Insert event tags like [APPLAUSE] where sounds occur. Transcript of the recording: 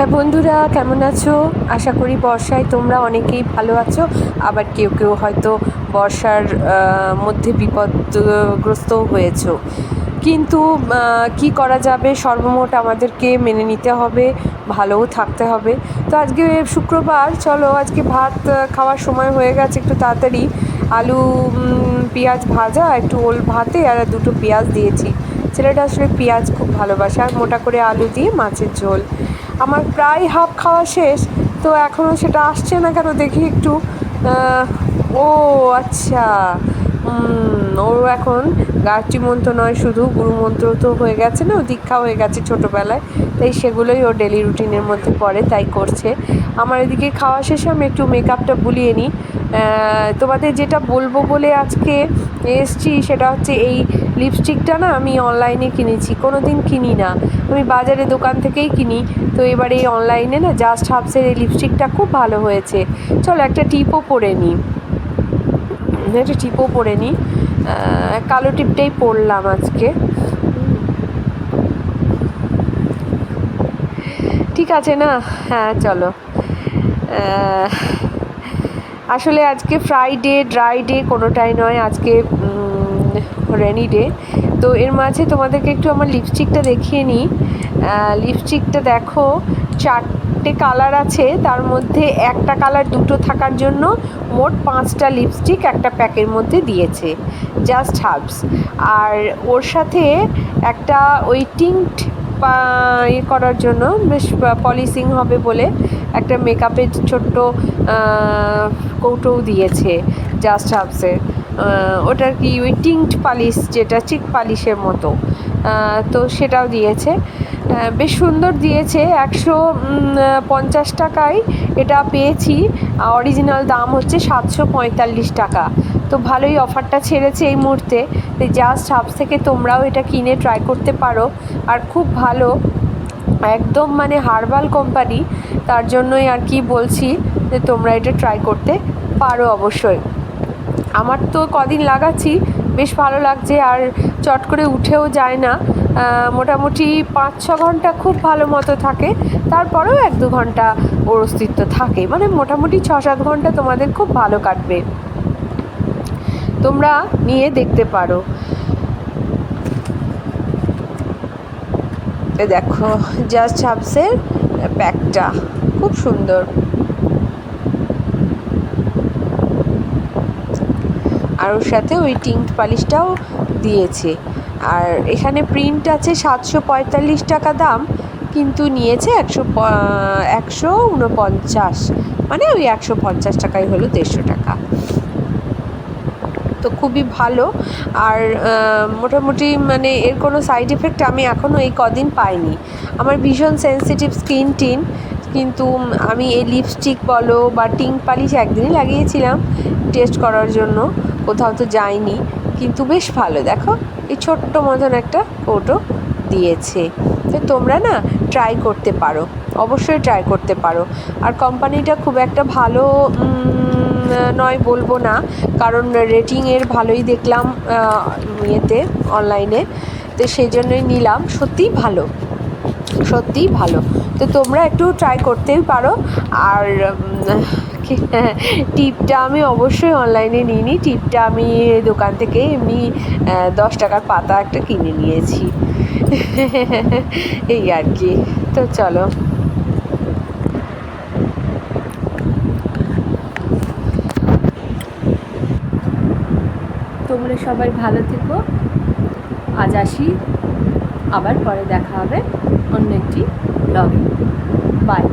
হ্যাঁ বন্ধুরা, কেমন আছো? আশা করি বর্ষায় তোমরা অনেকেই ভালো আছো। আবার কেউ কেউ হয়তো বর্ষার মধ্যে বিপদগ্রস্ত হয়েছো। কিন্তু কি করা যাবে? সর্বমোট আমাদেরকে মেনে নিতে হবে, ভালোও থাকতে হবে। তো আজকে শুক্রবার, চলো আজকে ভাত খাওয়ার সময় হয়ে গেছে একটু তাড়াতাড়ি। আলু পেঁয়াজ ভাজা, একটু ওল ভাতে আর দুটো পেঁয়াজ দিয়েছি। ছেলেটা আসলে পেঁয়াজ খুব ভালোবাসে আর মোটা করে আলু দিয়ে মাছের ঝোল। আমার প্রায় হাফ খাওয়া শেষ, তো এখনও সেটা আসছে না কেন দেখি একটু। ও আচ্ছা। ওর এখন গায়ত্রী মন্ত্র নয়, শুধু গুরু মন্ত্র তো হয়ে গেছে না, ও দীক্ষা হয়ে গেছে ছোটোবেলায়। তাই সেগুলোই ও ডেলি রুটিনের মধ্যে পড়ে, তাই করছে। আমার এদিকে খাওয়া শেষে আমি একটু মেকআপটা বুলিয়ে নিই। তোমাদের যেটা বলব বলে আজকে এসছি সেটা হচ্ছে এই লিপস্টিকটা না আমি অনলাইনে কিনেছি কোনো দিন কিনি না। আমি বাজারে দোকান থেকেই কিনি। তো এবার এই অনলাইনে না জাস্ট হাবসের এই লিপস্টিকটা খুব ভালো হয়েছে। চলো একটা টিপও পরে নিই একটা টিপও পরে নিই কালো টিপটাই পরলাম আজকে। ঠিক আছে না? হ্যাঁ চলো। আসলে আজকে ফ্রাইডে ড্রাই ডে কোনোটাই নয়। আজকে রেনি ডে তো এর মাঝে তোমাদেরকে একটু আমার লিপস্টিকটা দেখিয়ে নিই। লিপস্টিকটা দেখো, চারটে কালার আছে, তার মধ্যে একটা কালার দুটো থাকার জন্য মোট পাঁচটা লিপস্টিক একটা প্যাকের মধ্যে দিয়েছে জাস্ট হাবস আর ওর সাথে একটা ওই টিঙ্কড ইয়ে করার জন্য, বেশ পলিশিং হবে বলে একটা মেকআপের ছোট্ট কৌটোও দিয়েছে জাস্ট হাবসের ওটার কি ওই টিঙ্কড পালিশ যেটা, চিক পালিশের মতো। তো সেটাও দিয়েছে। বেশ সুন্দর দিয়েছে। একশো পঞ্চাশ টাকায় এটা পেয়েছি। অরিজিনাল দাম হচ্ছে সাতশো পঁয়তাল্লিশ টাকা। তো ভালোই অফারটা ছেড়েছে এই মুহূর্তে। জাস্ট হাবস থেকে তোমরাও এটা কিনে ট্রাই করতে পারো। আর খুব ভালো। একদম মানে হার্বাল কোম্পানি। তার জন্যই আর কি বলছি যে তোমরা এটা ট্রাই করতে পারো অবশ্যই। আমার তো কদিন লাগাচ্ছি, বেশ ভালো লাগছে আর চট করে উঠেও যায় না। মোটামুটি পাঁচ, ছ ঘণ্টা খুব ভালো মতো থাকে, তারপরেও এক দু ঘণ্টা ওর অস্তিত্ব থাকে। মানে মোটামুটি ছ, সাত ঘণ্টা তোমাদের খুব ভালো কাটবে। তোমরা নিয়ে দেখতে পারো। দেখো জাস্ট হাবসের প্যাকটা খুব সুন্দর। আর ওর সাথে ওই টিঙ্ক পালিশটাও দিয়েছে। আর এখানে প্রিন্ট আছে সাতশো পঁয়তাল্লিশ টাকা দাম, কিন্তু নিয়েছে একশো একশো উনপঞ্চাশ মানে ওই একশো পঞ্চাশ টাকাই হলো দেড়শো টাকা। তো খুবই ভালো। আর মোটামুটি মানে এর কোনো সাইড এফেক্ট আমি এখনও এই কদিন পাইনি। আমার ভীষণ সেন্সিটিভ স্কিন টিন কিন্তু আমি এই লিপস্টিক বলো বা টিং পালিশ একদিনই লাগিয়েছিলাম টেস্ট করার জন্য। কোথাও তো যাইনি, কিন্তু বেশ ভালো। দেখো, এই ছোট্ট মতন একটা কৌটো দিয়েছে। তো তোমরা না ট্রাই করতে পারো, অবশ্যই ট্রাই করতে পারো। আর কোম্পানিটা খুব একটা ভালো নয় বলব না, কারণ রেটিংয়ের ভালোই দেখলাম ইয়েতে অনলাইনে তো সেই জন্যই নিলাম, সত্যিই ভালো সত্যিই ভালো। তো তোমরা একটু ট্রাই করতেই পারো। আর কি- [LAUGHS] টিপটা আমি অবশ্যই অনলাইনে নিইনি। টিপটা আমি দোকান থেকে এমনি দশ টাকার পাতা একটা কিনে নিয়েছি। এই আর কি। তো চলো। তোমরা সবাই ভালো থেকো। আজ আসি। আবার পরে দেখা হবে অন্য একটি ব্লগে বাই